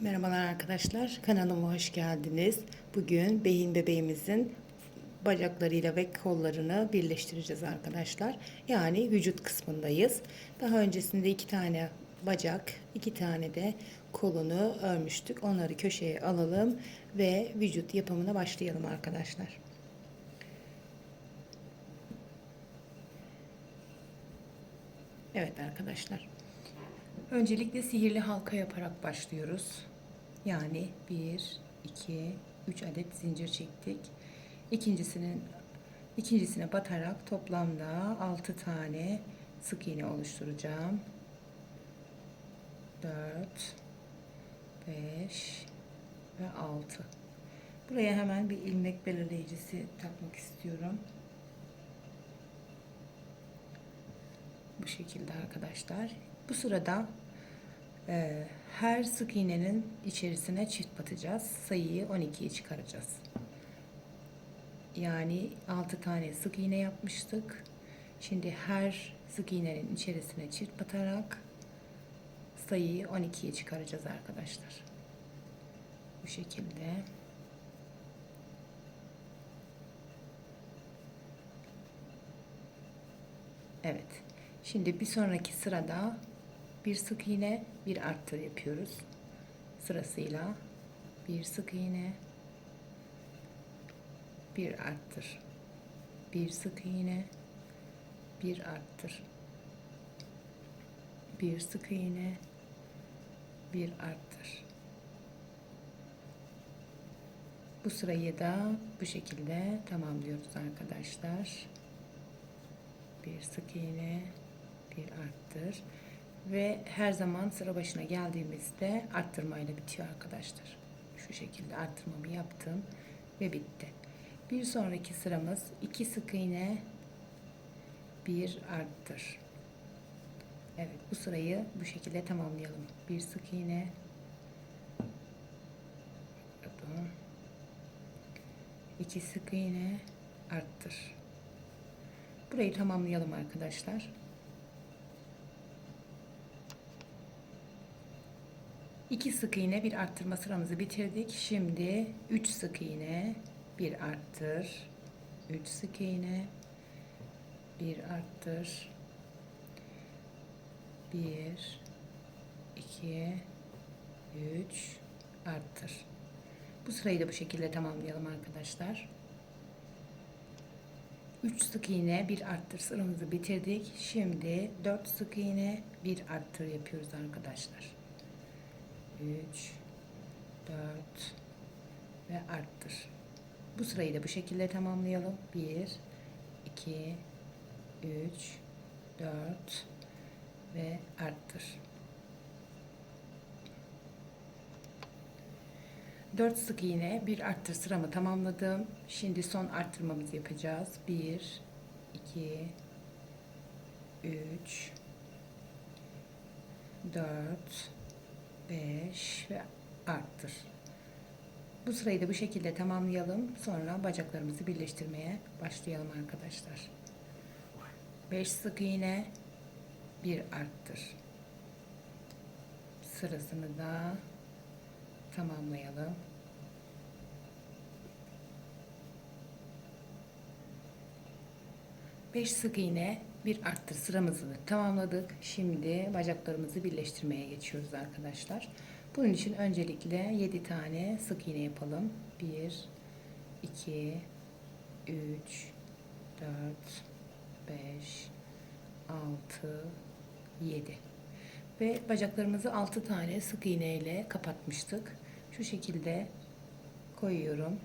Merhabalar arkadaşlar, kanalıma hoş geldiniz. Bugün beyin bebeğimizin bacaklarıyla ve kollarını birleştireceğiz arkadaşlar. Yani vücut kısmındayız. Daha öncesinde iki tane bacak, iki tane de kolunu örmüştük. Onları köşeye alalım ve vücut yapımına başlayalım arkadaşlar. Evet arkadaşlar. Öncelikle sihirli halka yaparak başlıyoruz. Yani 1, 2, 3 adet zincir çektik. İkincisinin ikincisine batarak toplamda 6 tane sık iğne oluşturacağım. 4 5 ve 6. Buraya hemen bir ilmek belirleyicisi takmak istiyorum. Bu şekilde arkadaşlar. Bu sırada e, her sık iğnenin içerisine çift batacağız. Sayıyı 12'ye çıkaracağız. Yani 6 tane sık iğne yapmıştık. Şimdi her sık iğnenin içerisine çift batarak sayıyı 12'ye çıkaracağız arkadaşlar. Bu şekilde. Evet. Şimdi bir sonraki sırada bir sık iğne, bir arttır yapıyoruz. Sırasıyla bir sık iğne, bir arttır. Bir sık iğne, bir arttır. Bir sık iğne, bir arttır. Bu sırayı da bu şekilde tamamlıyoruz arkadaşlar. Bir sık iğne, bir arttır ve her zaman sıra başına geldiğimizde arttırmayla bitiyor arkadaşlar. Şu şekilde arttırmamı yaptım ve bitti. Bir sonraki sıramız iki sık iğne bir arttır. Evet bu sırayı bu şekilde tamamlayalım. Bir sık iğne pardon, iki sık iğne arttır. Burayı tamamlayalım arkadaşlar. İki sık iğne bir arttırma sıramızı bitirdik. Şimdi 3 sık iğne bir arttır. 3 sık iğne bir arttır. 1 2 3 arttır. Bu sırayı da bu şekilde tamamlayalım arkadaşlar. 3 sık iğne bir arttır sıramızı bitirdik. Şimdi 4 sık iğne bir arttır yapıyoruz arkadaşlar. 3 4 ve arttır. Bu sırayı da bu şekilde tamamlayalım. 1 2 3 4 ve arttır. 4 sık iğne bir arttır sıramı tamamladım. Şimdi son arttırmamızı yapacağız. 1 2 3 4 5 ve arttır. Bu sırayı da bu şekilde tamamlayalım. Sonra bacaklarımızı birleştirmeye başlayalım arkadaşlar. 5 sık iğne, bir arttır. Sırasını da tamamlayalım. Beş sık iğne, bir arttır sıramızı tamamladık. Şimdi bacaklarımızı birleştirmeye geçiyoruz arkadaşlar. Bunun için öncelikle 7 tane sık iğne yapalım. 1 2 3 4 5 6 7 ve bacaklarımızı 6 tane sık iğne ile kapatmıştık. Şu şekilde koyuyorum.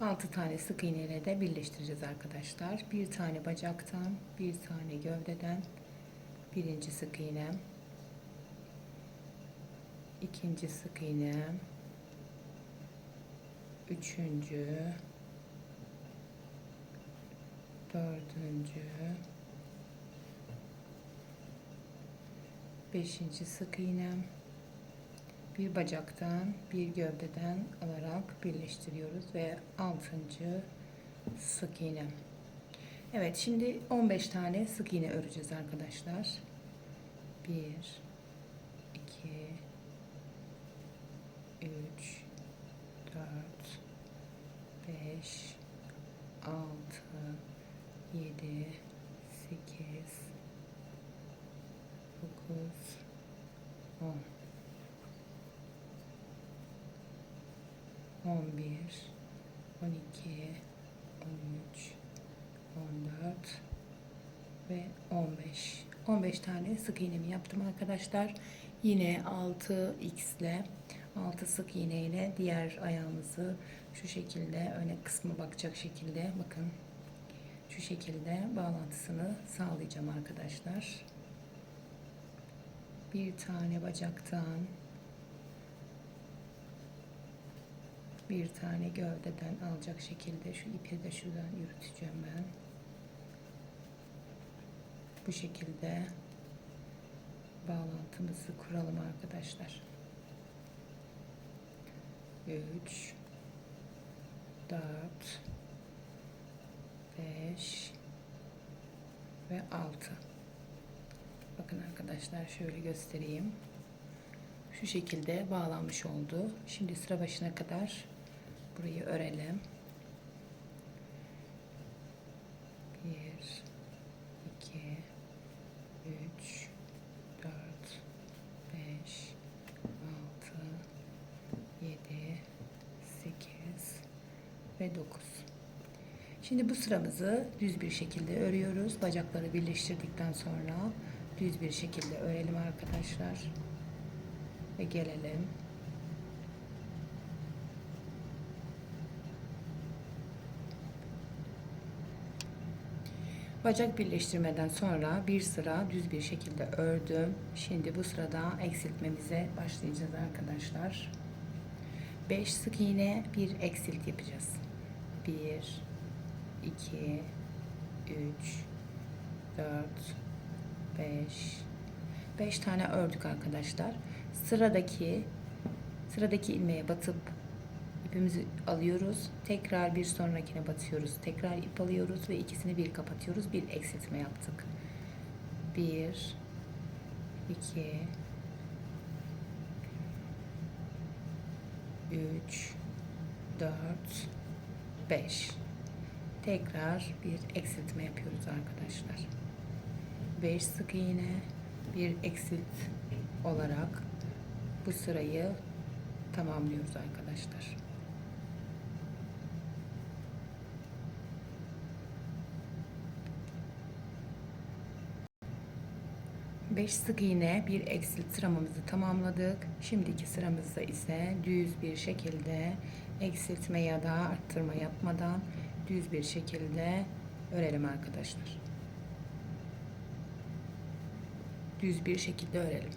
6 tane sık iğne ile de birleştireceğiz arkadaşlar. Bir tane bacaktan, bir tane gövdeden, birinci sık iğnem, ikinci sık iğnem, üçüncü, dördüncü, beşinci sık iğnem, bir bacaktan bir gövdeden alarak birleştiriyoruz ve 6. sık iğne. Evet şimdi 15 tane sık iğne öreceğiz arkadaşlar. 1 2 3 4 5 6 7 8 9 10 11 12 13 14 ve 15 15 tane sık iğnemi yaptım arkadaşlar. Yine 6x ile 6 sık iğne ile diğer ayağımızı şu şekilde öne kısmı bakacak şekilde bakın şu şekilde bağlantısını sağlayacağım arkadaşlar. Bir tane bacaktan bir tane gövdeden alacak şekilde şu ipi de şuradan yürüteceğim ben. Bu şekilde bağlantımızı kuralım arkadaşlar. 3 4 5 ve 6 bakın arkadaşlar şöyle göstereyim. Şu şekilde bağlanmış oldu. Şimdi sıra başına kadar burayı örelim 1 2 3 4 5 6 7 8 ve 9 Şimdi bu sıramızı düz bir şekilde örüyoruz. Bacakları birleştirdikten sonra düz bir şekilde örelim arkadaşlar. Ve gelelim. Bacak birleştirmeden sonra bir sıra düz bir şekilde ördüm. Şimdi bu sırada eksiltmemize başlayacağız arkadaşlar. 5 sık iğne, bir eksilt yapacağız. 1 2 3 4 5 5 tane ördük arkadaşlar. Sıradaki sıradaki ilmeğe batıp ipimizi alıyoruz. Tekrar bir sonrakine batıyoruz. Tekrar ip alıyoruz ve ikisini bir kapatıyoruz. Bir eksiltme yaptık. 1 2 3 4 5 tekrar bir eksiltme yapıyoruz arkadaşlar 5 sık iğne bir eksilt olarak bu sırayı tamamlıyoruz arkadaşlar Beş sık iğne bir eksilt sıramızı tamamladık. Şimdiki sıramızda ise düz bir şekilde eksiltme ya da arttırma yapmadan düz bir şekilde örelim arkadaşlar. Düz bir şekilde örelim.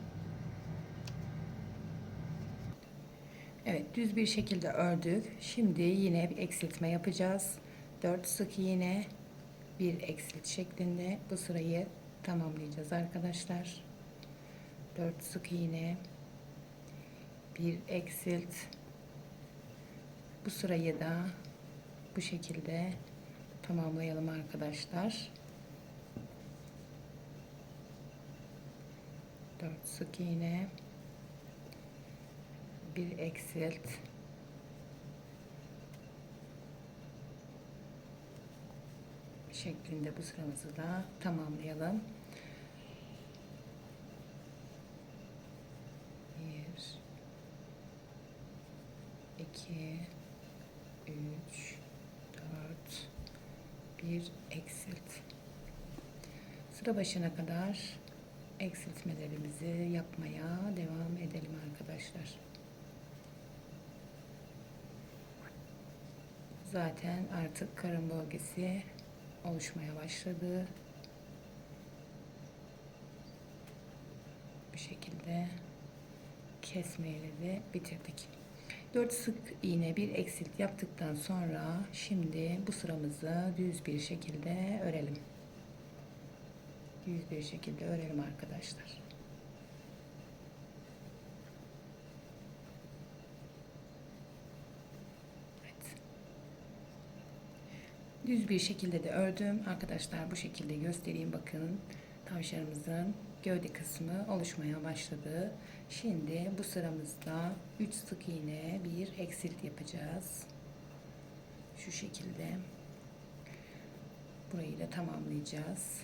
Evet düz bir şekilde ördük. Şimdi yine bir eksiltme yapacağız. 4 sık iğne bir eksilt şeklinde bu sırayı tamamlayacağız arkadaşlar. 4 sık iğne bir eksilt bu sırayı da bu şekilde tamamlayalım arkadaşlar. 4 sık iğne bir eksilt şeklinde bu sıramızı da tamamlayalım. Bir, iki, üç, dört, bir eksilt. Sıra başına kadar eksiltmelerimizi yapmaya devam edelim arkadaşlar. Zaten artık karın bölgesi oluşmaya başladı. Bu şekilde kesmeleri bitirdik. 4 sık iğne bir eksilt yaptıktan sonra şimdi bu sıramızı düz bir şekilde örelim. Düz bir şekilde örelim arkadaşlar. Düz bir şekilde de ördüm. Arkadaşlar bu şekilde göstereyim bakın. Tavşanımızın gövde kısmı oluşmaya başladı. Şimdi bu sıramızda 3 sık iğne bir eksilt yapacağız. Şu şekilde. Burayı da tamamlayacağız.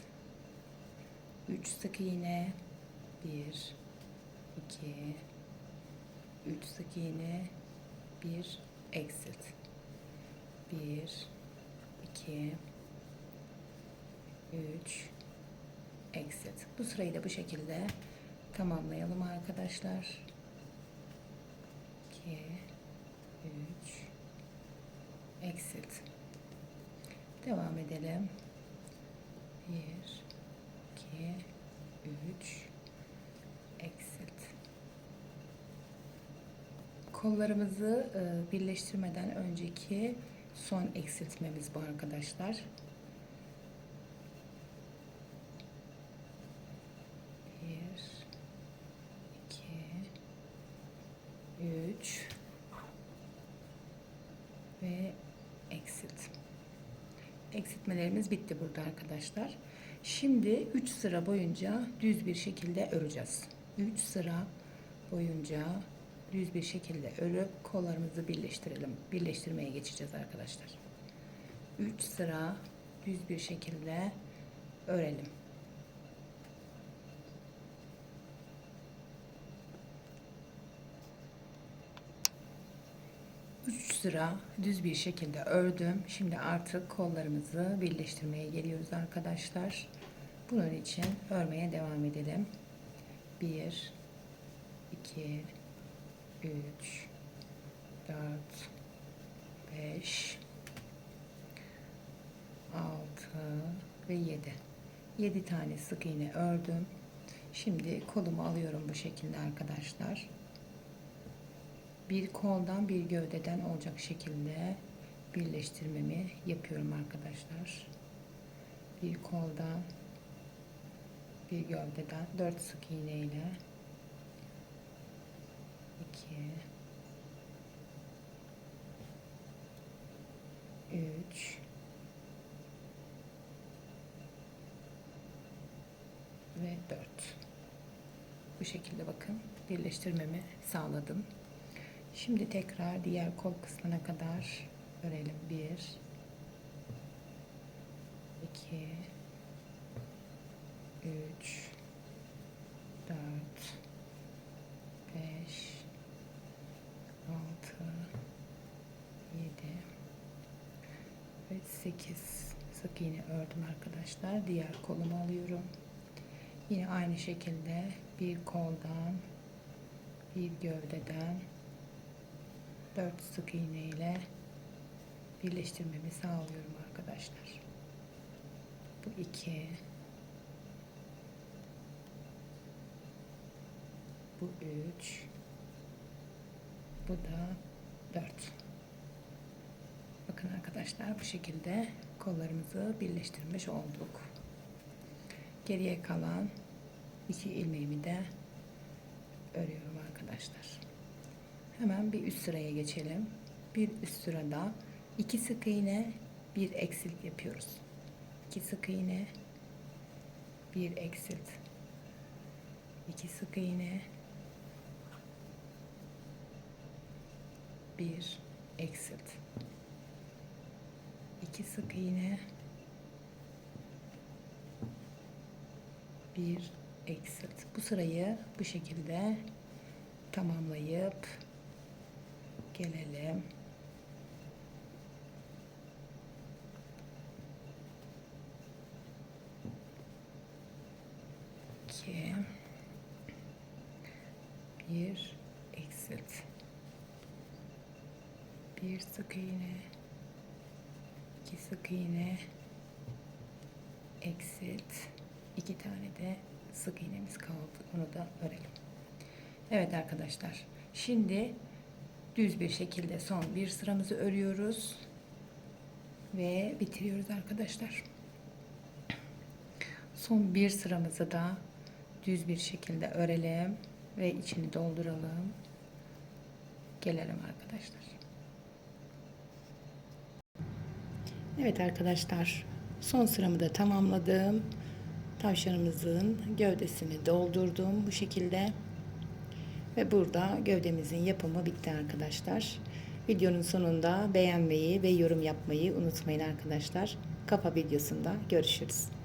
3 sık iğne 1 2 3 sık iğne 1 exit 1 2 3 exit. Bu sırayı da bu şekilde tamamlayalım arkadaşlar. 2 3 exit. Devam edelim. 1 2 3 exit. Kollarımızı e, birleştirmeden önceki son eksiltmemiz bu arkadaşlar. Bir, iki, üç ve exit. Eksiltmelerimiz bitti burada arkadaşlar. Şimdi 3 sıra boyunca düz bir şekilde öreceğiz. 3 sıra boyunca düz bir şekilde örüp kollarımızı birleştirelim. Birleştirmeye geçeceğiz arkadaşlar. 3 sıra düz bir şekilde örelim. Üç sıra düz bir şekilde ördüm. Şimdi artık kollarımızı birleştirmeye geliyoruz arkadaşlar. Bunun için örmeye devam edelim. 1 2 3 4 5 6 ve 7 7 tane sık iğne ördüm. Şimdi kolumu alıyorum bu şekilde arkadaşlar. Bir koldan bir gövdeden olacak şekilde birleştirmemi yapıyorum arkadaşlar. Bir koldan bir gövdeden 4 sık iğne ile 2 3 ve 4 bu şekilde bakın birleştirmemi sağladım. Şimdi tekrar diğer kol kısmına kadar örelim. 1 2 3 4 5 6 7 ve 8 sık iğne ördüm arkadaşlar. Diğer kolumu alıyorum. Yine aynı şekilde bir koldan bir gövdeden 4 sık iğne ile birleştirmemi sağlıyorum arkadaşlar. Bu 2 bu 3 bu da 4 Bakın arkadaşlar bu şekilde kollarımızı birleştirmiş olduk. Geriye kalan iki ilmeğimi de örüyorum arkadaşlar. Hemen bir üst sıraya geçelim. Bir üst sırada iki sık iğne, bir eksilt yapıyoruz. İki sık iğne, bir eksilt. iki sık iğne, bir eksilt. 2 sık iğne 1 eksilt. Bu sırayı bu şekilde tamamlayıp gelelim. İki, bir eksilt. Bir sık iğne iki sık iğne exit iki tane de sık iğnemiz kaldı. Onu da örelim. Evet arkadaşlar. Şimdi düz bir şekilde son bir sıramızı örüyoruz. Ve bitiriyoruz arkadaşlar. Son bir sıramızı da düz bir şekilde örelim ve içini dolduralım. Gelelim arkadaşlar Evet arkadaşlar son sıramı da tamamladım. Tavşanımızın gövdesini doldurdum bu şekilde. Ve burada gövdemizin yapımı bitti arkadaşlar. Videonun sonunda beğenmeyi ve yorum yapmayı unutmayın arkadaşlar. Kafa videosunda görüşürüz.